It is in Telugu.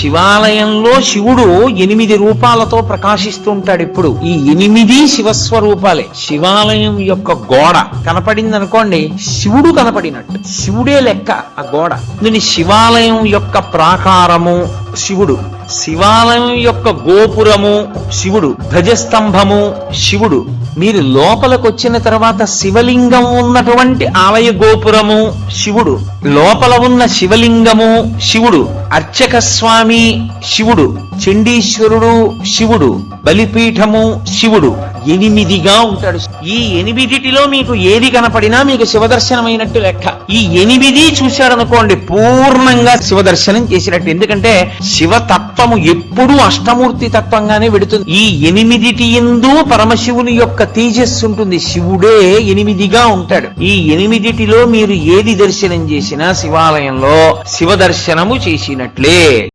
శివాలయంలో శివుడు ఎనిమిది రూపాలతో ప్రకాశిస్తుంటాడు ఇప్పుడు. ఈ ఎనిమిది శివస్వరూపాలే. శివాలయం యొక్క గోడ కనపడింది అనుకోండి శివుడు కనపడినట్టు. శివుడే లెక్క ఆ గోడ. దీని శివాలయం యొక్క ప్రాకారము శివుడు. శివాలయం యొక్క గోపురము శివుడు. ధ్వజస్తంభము శివుడు. మీరు లోపలికి వచ్చిన తర్వాత శివలింగం ఉన్నటువంటి ఆలయ గోపురము శివుడు. లోపల ఉన్న శివలింగము శివుడు. అర్చక స్వామి శివుడు. చండీశ్వరుడు శివుడు. బలిపీఠము శివుడు. ఎనిమిదిగా ఉంటాడు. ఈ ఎనిమిదిటిలో మీకు ఏది కనపడినా మీకు శివదర్శనమైనట్టు లెక్క. ఈ ఎనిమిది చూశారనుకోండి పూర్ణంగా శివదర్శనం చేసినట్టు. ఎందుకంటే శివతత్వము ఎప్పుడూ అష్టమూర్తి తత్వంగానే వెడుతుంది. ఈ ఎనిమిదిటి ఎందు పరమశివుని యొక్క తేజస్సు ఉంటుంది. శివుడే ఎనిమిదిగా ఉంటాడు. ఈ ఎనిమిదిటిలో మీరు ఏది దర్శనం చేసినా శివాలయంలో శివ దర్శనము చేసినట్లే.